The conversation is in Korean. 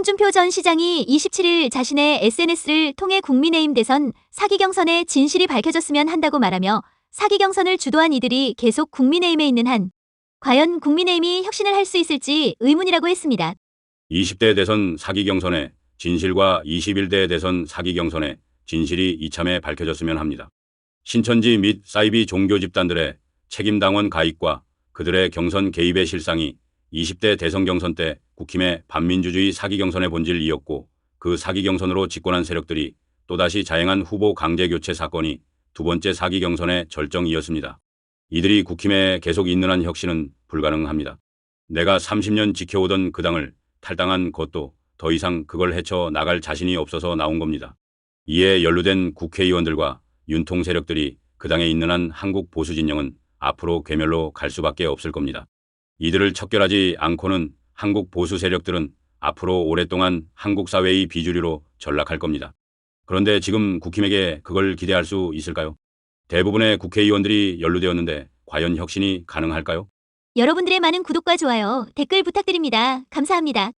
홍준표 전 시장이 27일 자신의 SNS를 통해 국민의힘 대선 사기 경선의 진실이 밝혀졌으면 한다고 말하며 사기 경선을 주도한 이들이 계속 국민의힘에 있는 한 과연 국민의힘이 혁신을 할 수 있을지 의문이라고 했습니다. 20대 대선 사기 경선의 진실과 21대 대선 사기 경선의 진실이 이참에 밝혀졌으면 합니다. 신천지 및 사이비 종교 집단들의 책임 당원 가입과 그들의 경선 개입의 실상이 20대 대선 경선 때 국힘의 반민주주의 사기 경선의 본질이었고 그 사기 경선으로 집권한 세력들이 또다시 자행한 후보 강제 교체 사건이 두 번째 사기 경선의 절정이었습니다. 이들이 국힘에 계속 있는 한 혁신은 불가능합니다. 내가 30년 지켜오던 그 당을 탈당한 것도 더 이상 그걸 헤쳐 나갈 자신이 없어서 나온 겁니다. 이에 연루된 국회의원들과 윤통 세력들이 그 당에 있는 한 한국 보수 진영은 앞으로 괴멸로 갈 수밖에 없을 겁니다. 이들을 척결하지 않고는 한국 보수 세력들은 앞으로 오랫동안 한국 사회의 비주류로 전락할 겁니다. 그런데 지금 국힘에게 그걸 기대할 수 있을까요? 대부분의 국회의원들이 연루되었는데 과연 혁신이 가능할까요? 여러분들의 많은 구독과 좋아요, 댓글 부탁드립니다. 감사합니다.